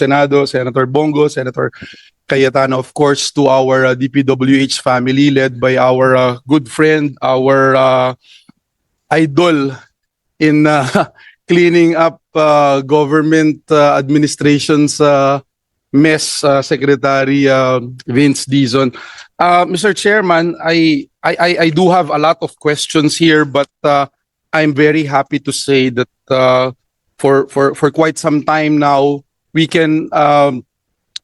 Senado, Senator Bongo, Senator Cayetano, of course, to our uh, DPWH family led by our uh, good friend, our uh, idol in uh, cleaning up uh, government uh, administration's uh, mess, uh, Secretary uh, Vince Dizon. Uh, Mr. Chairman, I, I, I do have a lot of questions here, but uh, I'm very happy to say that uh, for, for, for quite some time now, we can um,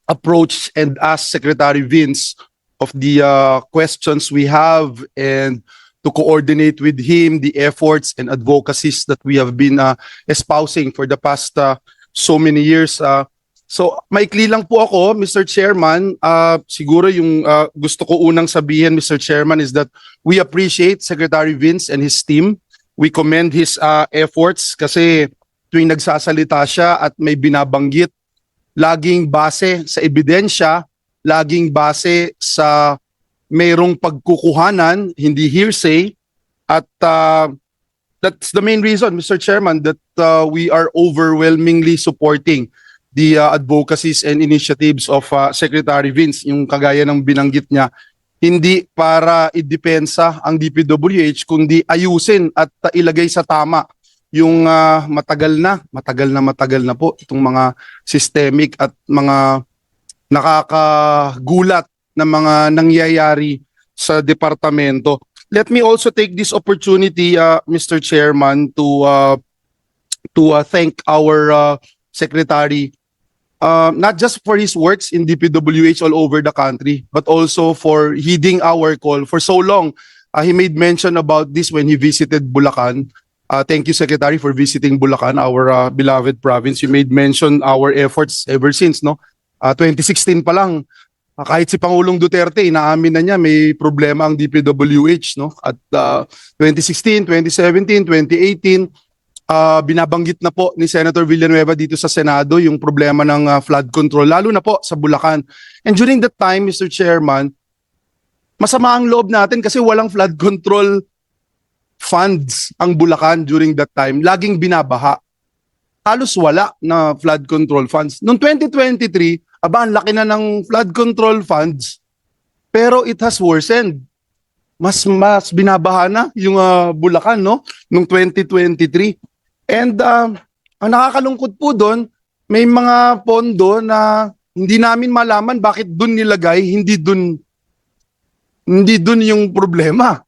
approach and ask Secretary Vince of the uh, questions we have and to coordinate with him the efforts and advocacies that we have been uh, espousing for the past uh, so many years. Uh, so maikli lang po ako, Mr. Chairman. Uh, siguro yung uh, gusto ko unang sabihin, Mr. Chairman, is that we appreciate Secretary Vince and his team. We commend his uh, efforts kasi tuwing nagsasalita siya at may binabanggit, laging base sa ebidensya, laging base sa mayroong pagkukuhanan, hindi hearsay, at uh, that's the main reason, Mr. Chairman, that uh, we are overwhelmingly supporting the uh, advocacies and initiatives of uh, Secretary Vince, yung kagaya ng binanggit niya, hindi para idepensa ang DPWH, kundi ayusin at uh, ilagay sa tama yung uh, matagal na, matagal na matagal na po itong mga systemic at mga nakakagulat na mga nangyayari sa departamento. Let me also take this opportunity, uh, Mr. Chairman, to uh, to uh, thank our uh, secretary, uh, not just for his works in DPWH all over the country, but also for heeding our call for so long. Uh, he made mention about this when he visited Bulacan. Uh, thank you, Secretary, for visiting Bulacan, our uh, beloved province. You made mention our efforts ever since, no? Uh, 2016 pa lang, uh, kahit si Pangulong Duterte, inaamin na niya may problema ang DPWH, no? At uh, 2016, 2017, 2018, uh, binabanggit na po ni Senator Villanueva dito sa Senado yung problema ng uh, flood control, lalo na po sa Bulacan. And during that time, Mr. Chairman, masama ang loob natin kasi walang flood control funds ang Bulacan during that time. Laging binabaha. Halos wala na flood control funds. Noong 2023, aba, ang laki na ng flood control funds. Pero it has worsened. Mas mas binabaha na yung uh, Bulacan no noong 2023. And uh, ang nakakalungkot po doon, may mga pondo na hindi namin malaman bakit doon nilagay, hindi doon hindi doon yung problema.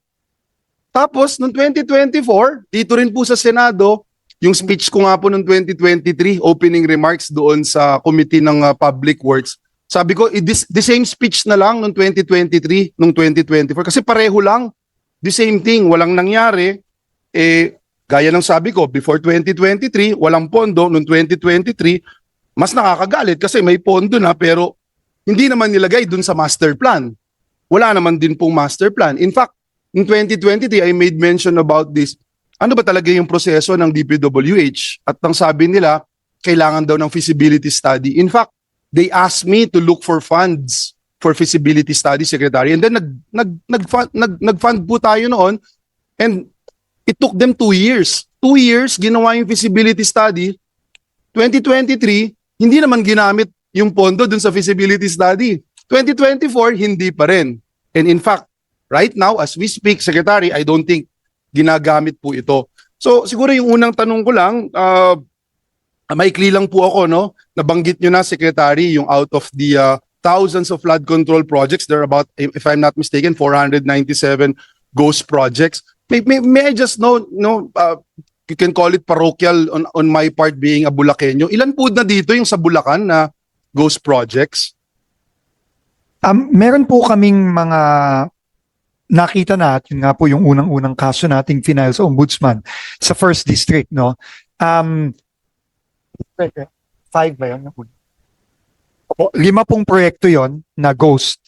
Tapos, noong 2024, dito rin po sa Senado, yung speech ko nga po noong 2023, opening remarks doon sa Committee ng uh, Public Works, sabi ko, i- this, the same speech na lang noong 2023, noong 2024. Kasi pareho lang. The same thing, walang nangyari. Eh, gaya ng sabi ko, before 2023, walang pondo. Noong 2023, mas nakakagalit kasi may pondo na pero hindi naman nilagay dun sa master plan. Wala naman din pong master plan. In fact, in 2023, I made mention about this. Ano ba talaga yung proseso ng DPWH? At ang sabi nila, kailangan daw ng feasibility study. In fact, they asked me to look for funds for feasibility study, Secretary. And then nag, nag, nag, nag, nag-fund po tayo noon and it took them two years. Two years, ginawa yung feasibility study. 2023, hindi naman ginamit yung pondo dun sa feasibility study. 2024, hindi pa rin. And in fact, right now, as we speak, Secretary, I don't think ginagamit po ito. So siguro yung unang tanong ko lang, uh, maikli lang po ako, no? Nabanggit nyo na, Secretary, yung out of the uh, thousands of flood control projects, there are about, if I'm not mistaken, 497 ghost projects. May, may, may I just know, no, uh, you can call it parochial on, on my part being a Bulakenyo. Ilan po na dito yung sa Bulacan na ghost projects? Um, meron po kaming mga nakita na at yun nga po yung unang-unang kaso nating final sa ombudsman sa first district, no? Um, five ba yun? Opo, lima pong proyekto yon na ghost.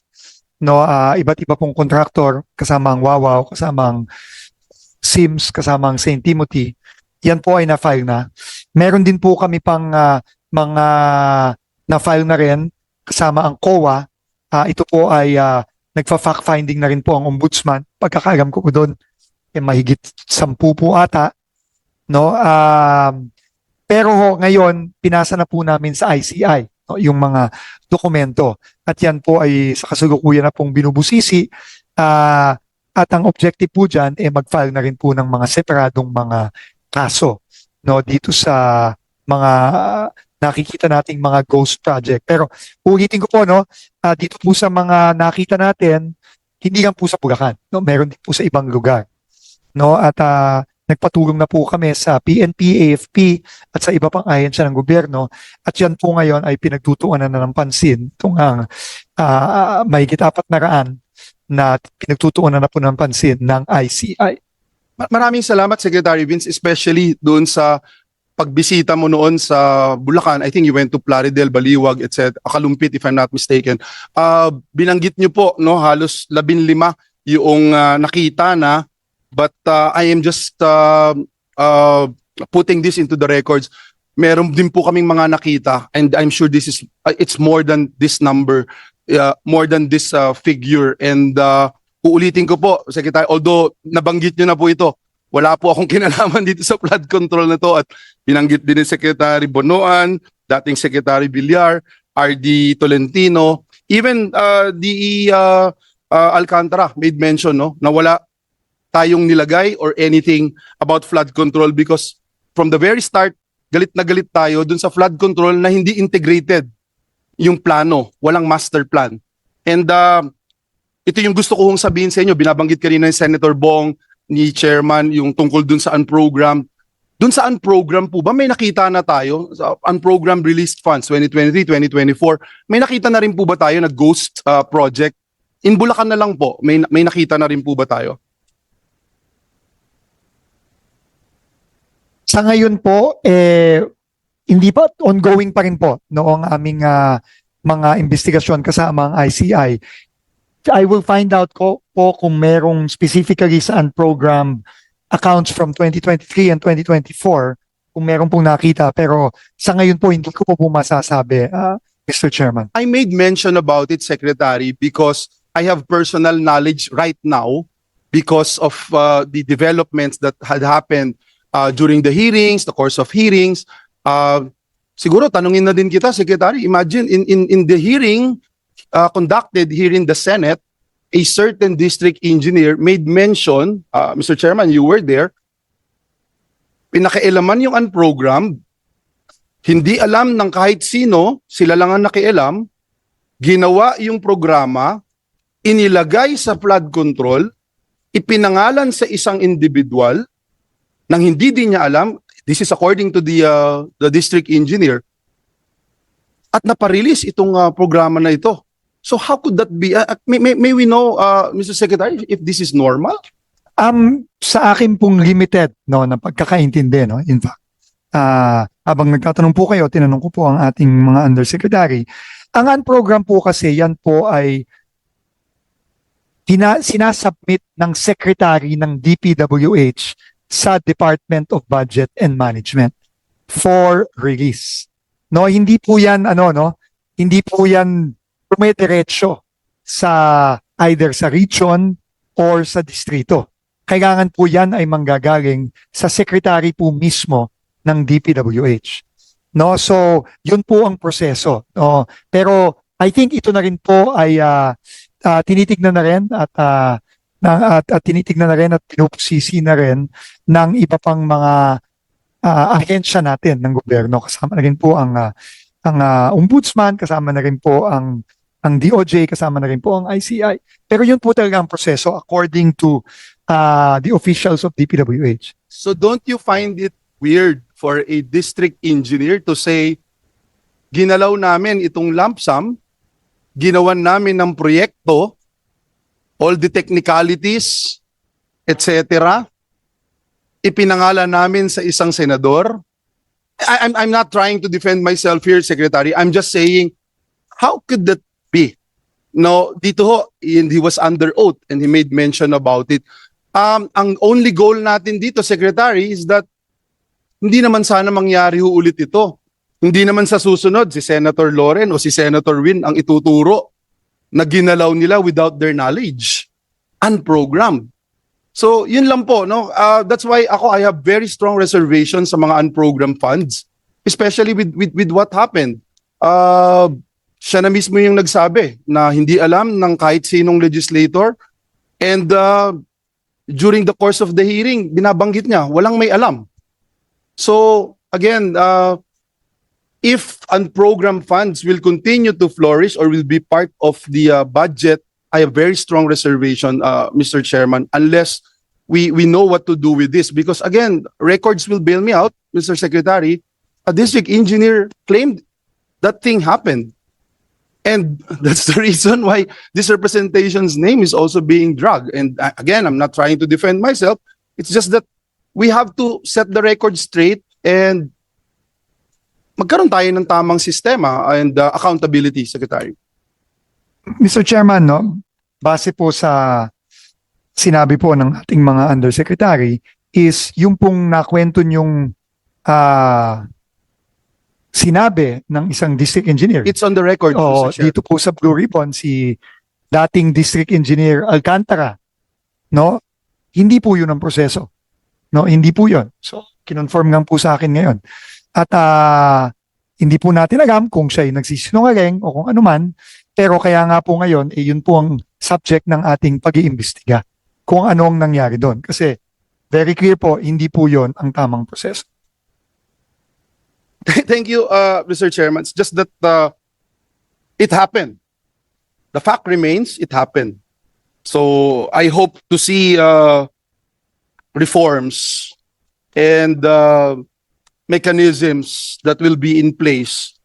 No, ah, iba't iba pong kontraktor, kasama ang Wawaw, kasama ang Sims, kasama ang St. Timothy. Yan po ay na-file na. Meron din po kami pang ah, mga na-file na rin kasama ang COA. Ah, ito po ay ah, nagfa-fact finding na rin po ang ombudsman. Pagkakaalam ko po doon, eh, mahigit sampu po ata. No? Um, pero ngayon, pinasa na po namin sa ICI. no, yung mga dokumento. At yan po ay sa kasalukuyan na pong binubusisi. Ah, at ang objective po dyan ay mag-file na rin po ng mga separadong mga kaso no, dito sa mga nakikita nating mga ghost project. Pero ulitin ko po, no, ah, dito po sa mga nakita natin, hindi lang po sa Bulacan, no, meron din po sa ibang lugar. No, at ah, nagpatulong na po kami sa PNP, AFP at sa iba pang ahensya ng gobyerno at yan po ngayon ay pinagtutuunan na ng pansin itong ang ah, mahigit apat na raan na pinagtutuunan na po ng pansin ng ICI. Ma- Maraming salamat, Secretary Vince, especially doon sa pagbisita mo noon sa Bulacan. I think you went to Plaridel, Baliwag, etc. Akalumpit, if I'm not mistaken. Uh, binanggit niyo po, no, halos labin lima yung ah, nakita na but ah, I am just uh, uh, putting this into the records. Meron din po kaming mga nakita and I'm sure this is uh, it's more than this number, uh, more than this uh, figure and uh, uulitin ko po, Secretary, although nabanggit nyo na po ito, wala po akong kinalaman dito sa flood control na to at binanggit din ni Secretary Bonoan, dating Secretary Villar, RD Tolentino, even uh, DE uh, uh, Alcantara made mention no, na wala tayong nilagay or anything about flood control because from the very start, galit na galit tayo dun sa flood control na hindi integrated yung plano, walang master plan. And uh, ito yung gusto ko hong sabihin sa inyo, binabanggit kanina ni Senator Bong, ni Chairman, yung tungkol dun sa unprogram. Dun sa unprogram po ba, may nakita na tayo, sa unprogram released funds 2023, 2024, may nakita na rin po ba tayo na ghost uh, project? In Bulacan na lang po, may, may nakita na rin po ba tayo? Sa ngayon po, eh, hindi pa, ongoing pa rin po noong aming ah, mga investigasyon kasama ang ICI. I will find out ko, po kung merong specifically sa unprogrammed accounts from 2023 and 2024 kung meron pong nakita. Pero sa ngayon po, hindi ko po po masasabi, ah, Mr. Chairman. I made mention about it, Secretary, because I have personal knowledge right now because of uh, the developments that had happened uh, during the hearings, the course of hearings. Uh, siguro tanungin na din kita, Secretary. Imagine in in in the hearing uh, conducted here in the Senate, a certain district engineer made mention, uh, Mr. Chairman, you were there. Pinakailaman yung unprogrammed, hindi alam ng kahit sino, sila lang ang nakialam, ginawa yung programa, inilagay sa flood control, ipinangalan sa isang individual nang hindi din niya alam, this is according to the uh, the district engineer, at naparelease itong uh, programa na ito. So how could that be? Uh, may, may, we know, uh, Mr. Secretary, if this is normal? Um, sa akin pong limited no na pagkakaintindi no in fact. Ah, habang nagtatanong po kayo, tinanong ko po ang ating mga undersecretary. Ang unprogram po kasi yan po ay tina, sinasubmit ng secretary ng DPWH sa Department of Budget and Management for release. No, hindi po yan ano no, hindi po yan dumediretso sa either sa region or sa distrito. Kailangan po yan ay manggagaling sa secretary po mismo ng DPWH. No, so yun po ang proseso. No, pero I think ito na rin po ay ah, ah, tinitignan na rin at ah, na, at, at tinitignan na rin at pinupusisi na rin ng iba pang mga ah, ahensya natin ng gobyerno. Kasama na rin po ang ah, ang ah, ombudsman, kasama na rin po ang ang DOJ, kasama na rin po ang ICI. Pero yun po talaga ang proseso according to ah, the officials of DPWH. So don't you find it weird for a district engineer to say, ginalaw namin itong lump sum, ginawan namin ng proyekto, all the technicalities, etc. Ipinangalan namin sa isang senador. I, I'm, I'm not trying to defend myself here, Secretary. I'm just saying, how could that be? No, dito ho, and he was under oath and he made mention about it. Um, ang only goal natin dito, Secretary, is that hindi naman sana mangyari ho ulit ito. Hindi naman sa susunod si Senator Loren o si Senator Win ang ituturo na ginalaw nila without their knowledge. Unprogrammed. So, yun lang po, no? Uh, that's why ako, I have very strong reservations sa mga unprogrammed funds. Especially with, with, with what happened. uh, siya na mismo yung nagsabi na hindi alam ng kahit sinong legislator and uh, during the course of the hearing, binabanggit niya, walang may alam. So, again, uh, if unprogrammed funds will continue to flourish or will be part of the uh, budget, I have very strong reservation, uh, Mr. Chairman, unless we, we know what to do with this. Because again, records will bail me out, Mr. Secretary. A district engineer claimed that thing happened. And that's the reason why this representation's name is also being dragged. And uh, again, I'm not trying to defend myself. It's just that we have to set the record straight and magkaroon tayo ng tamang sistema and uh, accountability, Secretary. Mr. Chairman, no, base po sa sinabi po ng ating mga undersecretary is yung pong nakwento yung ah sinabi ng isang district engineer. It's on the record, Oo, Mr. Chair. dito po sa Blue Ribbon si dating district engineer Alcantara. No? Hindi po 'yun ang proseso. No, hindi po 'yun. So, kinonfirm nga po sa akin ngayon. At ah, hindi po natin alam kung siya ay nagsisinungaling o kung ano man, pero kaya nga po ngayon, eh, yun po ang subject ng ating pag-iimbestiga. Kung ano ang nangyari doon. Kasi very clear po, hindi po 'yon ang tamang proseso. Thank you, uh, Mr. Chairman. It's just that uh, it happened. The fact remains, it happened. So I hope to see uh, reforms and uh, mechanisms that will be in place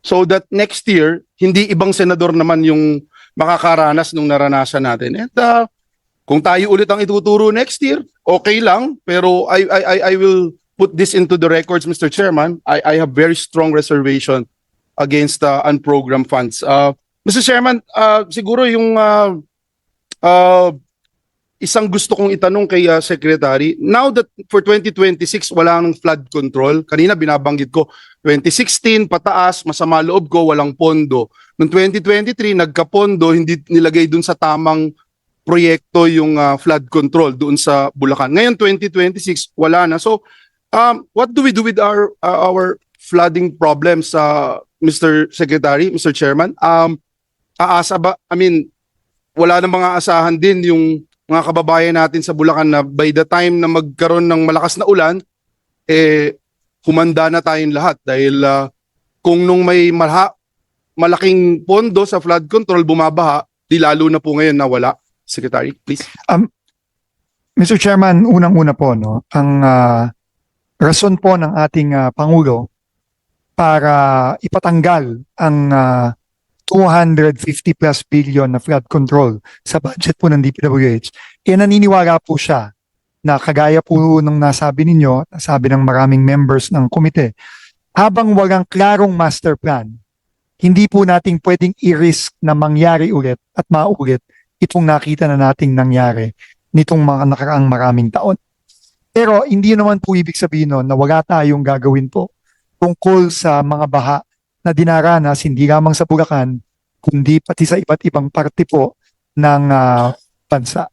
so that next year, hindi ibang senador naman yung makakaranas nung naranasan natin. And uh, kung tayo ulit ang ituturo next year, okay lang. Pero I, I, I- will put this into the records, Mr. Chairman. I, I have very strong reservation against uh, unprogrammed funds. Uh, Mr. Chairman, uh, siguro yung uh, uh, isang gusto kong itanong kay uh, Secretary, now that for 2026 wala nang flood control, kanina binabanggit ko, 2016 pataas, masama loob ko, walang pondo. Noong 2023 nagkapondo, hindi nilagay dun sa tamang proyekto yung uh, flood control doon sa Bulacan. Ngayon 2026 wala na. So um, what do we do with our uh, our flooding problems uh, Mr. Secretary, Mr. Chairman? Um aasa ba I mean wala na mga asahan din yung mga kababayan natin sa Bulacan na by the time na magkaroon ng malakas na ulan eh humanda na tayong lahat dahil uh, kung nung may malha, malaking pondo sa flood control bumabaha, di lalo na po ngayon na wala. Secretary, please. Mr. Chairman, unang-una po, no, ang ah, rason po ng ating ah, Pangulo para ipatanggal ang ah, 250 plus billion na flood control sa budget po ng DPWH, eh naniniwala po siya na kagaya po ng nasabi ninyo, nasabi ng maraming members ng komite, habang walang klarong master plan, hindi po nating pwedeng i-risk na mangyari ulit at maulit itong nakita na nating nangyari nitong mga nakaraang maraming taon. Pero hindi naman po ibig sabihin nun na wala tayong gagawin po tungkol sa mga baha na dinaranas hindi lamang sa Bulacan, kundi pati sa iba't ibang parte po ng ah, bansa.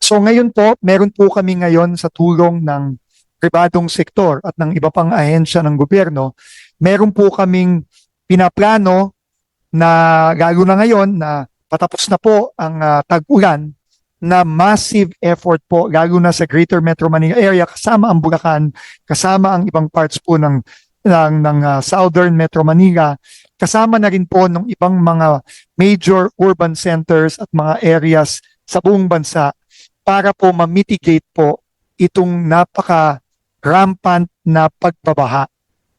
So ngayon po, meron po kami ngayon sa tulong ng pribadong sektor at ng iba pang ahensya ng gobyerno, meron po kaming pinaplano na lalo na ngayon na patapos na po ang ah, tag-ulan na massive effort po lalo na sa Greater Metro Manila area kasama ang Bulacan, kasama ang ibang parts po ng ng, ng ah, Southern Metro Manila, kasama na rin po ng ibang mga major urban centers at mga areas sa buong bansa para po ma-mitigate po itong napaka rampant na pagbabaha.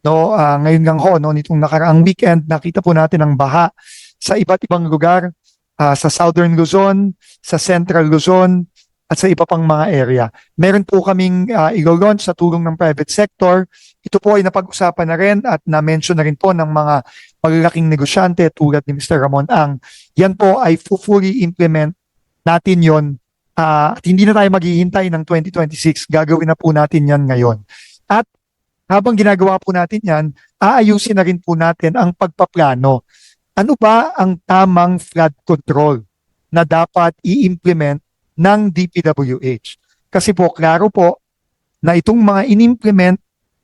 No, ah, ngayon lang ho, no, nitong nakaraang weekend, nakita po natin ang baha sa iba't ibang lugar, ah, sa Southern Luzon, sa Central Luzon, at sa iba pang mga area. Meron po kaming uh, ilo-launch sa tulong ng private sector. Ito po ay napag-usapan na rin at na-mention na rin po ng mga malalaking negosyante tulad ni Mr. Ramon Ang. Yan po ay fu- fully implement natin yon Ah, at hindi na tayo maghihintay ng 2026. Gagawin na po natin yan ngayon. At habang ginagawa po natin yan, aayusin na rin po natin ang pagpaplano. Ano ba ang tamang flood control na dapat i-implement ng DPWH? Kasi po, klaro po na itong mga in-implement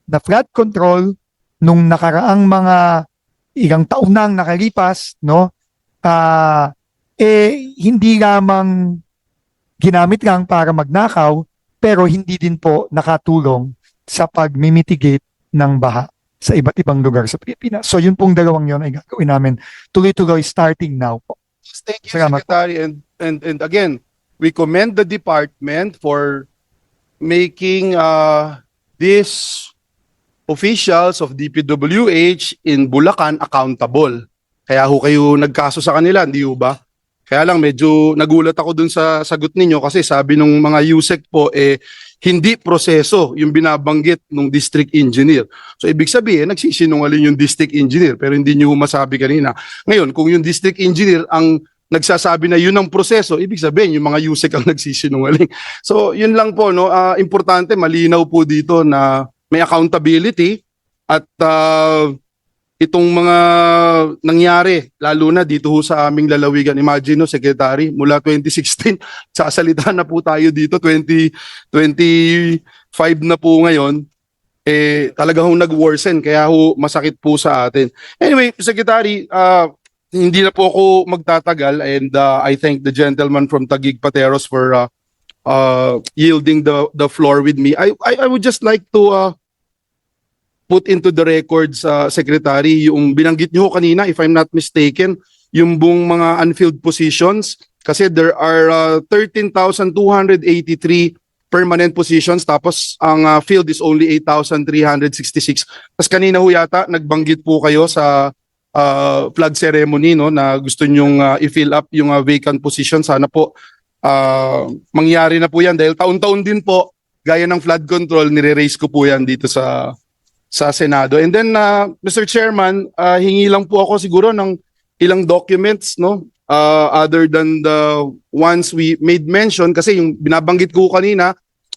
na flood control nung nakaraang mga ilang taon nang nakalipas, no? Ah, eh hindi lamang ginamit lang para magnakaw, pero hindi din po nakatulong sa pag-mitigate ng baha sa iba't ibang lugar sa Pilipinas. So yun pong dalawang yun ay gagawin namin tuloy-tuloy starting now po. Thank you, Salamat po. Secretary. And, and, and again, we commend the department for making uh, these officials of DPWH in Bulacan accountable. Kaya ho kayo nagkaso sa kanila, hindi ba? Kaya lang medyo nagulat ako dun sa sagot ninyo kasi sabi nung mga USEC po eh hindi proseso yung binabanggit ng district engineer. So ibig sabihin nagsisinungaling yung district engineer pero hindi niyo masabi kanina. Ngayon kung yung district engineer ang nagsasabi na yun ang proseso, ibig sabihin yung mga USEC ang nagsisinungaling. So yun lang po no, Ah, importante malinaw po dito na may accountability at ah, itong mga nangyari lalo na dito ho sa aming lalawigan. Imagine no, secretary, mula 2016 sasalita na po tayo dito 2025 na po ngayon eh talaga ho nag-worsen kaya ho masakit po sa atin. Anyway, Secretary, ah, hindi na po ako magtatagal and uh, I thank the gentleman from Taguig Pateros for uh, uh, yielding the the floor with me. I I, I would just like to uh, put into the records uh, secretary yung binanggit niyo kanina if I'm not mistaken yung buong mga unfilled positions kasi there are uh, 13,283 permanent positions tapos ang uh, field is only 8,366. Tapos kanina ho yata nagbanggit po kayo sa uh, flag ceremony no na gusto nyong uh, i-fill up yung uh, vacant position sana po uh, mangyari na po yan dahil taon-taon din po gaya ng flood control nire-raise ko po yan dito sa sa Senado and then uh, Mr. Chairman uh, hingi lang po ako siguro ng ilang documents no uh, other than the ones we made mention kasi yung binabanggit ko kanina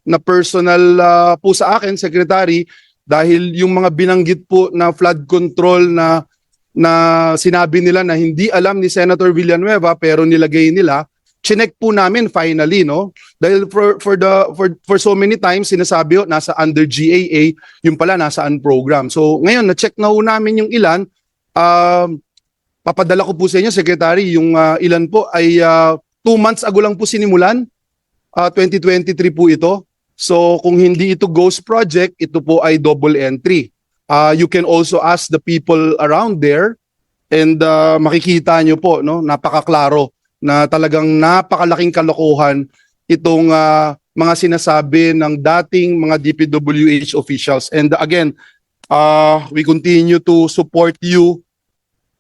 na personal uh, po sa akin secretary dahil yung mga binanggit po na flood control na na sinabi nila na hindi alam ni Senator Villanueva pero nilagay nila. Chinek po namin finally no? Dahil for for the for for so many times sinasabi oh, nasa under GAA yung pala nasa program. So ngayon na check na ho namin yung ilan. Um papadala ko po sa inyo secretary yung ah, ilan po ay ah, two months ago lang po sinimulan. Ah, 2023 po ito. So kung hindi ito ghost project ito po ay double entry Ah, you can also ask the people around there and ah, makikita nyo po no napakaklaro na talagang napakalaking kalokohan itong ah, mga sinasabi ng dating mga DPWH officials and again uh, we continue to support you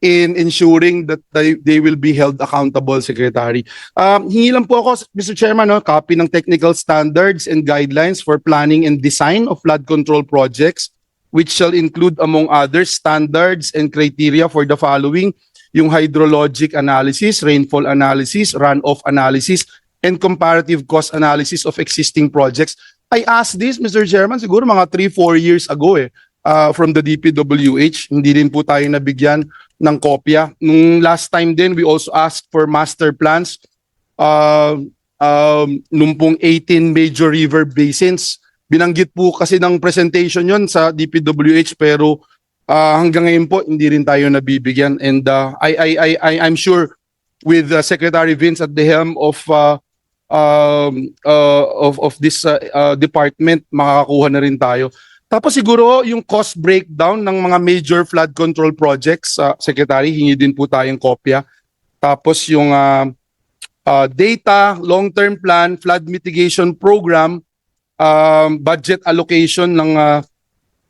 in ensuring that they, they will be held accountable, Secretary. Um, hingi lang po ako, Mr. Chairman, no, copy ng technical standards and guidelines for planning and design of flood control projects, which shall include, among others, standards and criteria for the following, yung hydrologic analysis, rainfall analysis, runoff analysis, and comparative cost analysis of existing projects. I asked this, Mr. Chairman, siguro mga 3-4 years ago eh, uh, from the DPWH. Hindi din po tayo nabigyan ng kopya. Nung last time din, we also asked for master plans uh, um, nung pong 18 major river basins. Binanggit po kasi ng presentation yon sa DPWH pero uh, hanggang ngayon po hindi rin tayo nabibigyan and uh, I, I, I, I, I'm sure with uh, Secretary Vince at the helm of uh, um, uh, of, of this uh, uh, department makakakuha na rin tayo. Tapos siguro yung cost breakdown ng mga major flood control projects, uh, Secretary, hingi din po tayong kopya. Tapos yung uh, uh, data, long-term plan, flood mitigation program, um, budget allocation ng uh,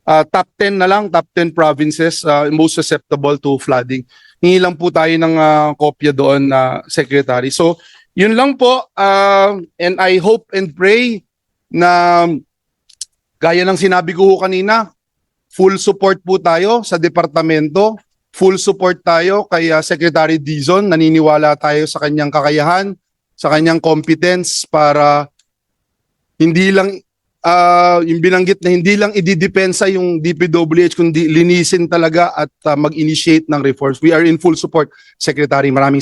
uh, top 10 na lang, top 10 provinces uh, most susceptible to flooding. Hingi lang po tayo ng uh, kopya doon na Secretary. So, yun lang po. uh, and I hope and pray na Gaya ng sinabi ko kanina, full support po tayo sa departamento, full support tayo kay uh, Secretary Dizon, naniniwala tayo sa kanyang kakayahan, sa kanyang competence para hindi lang ah, yung binanggit na hindi lang ididepensa yung DPWH kundi linisin talaga at ah, mag-initiate ng reforms. We are in full support, Secretary. Maraming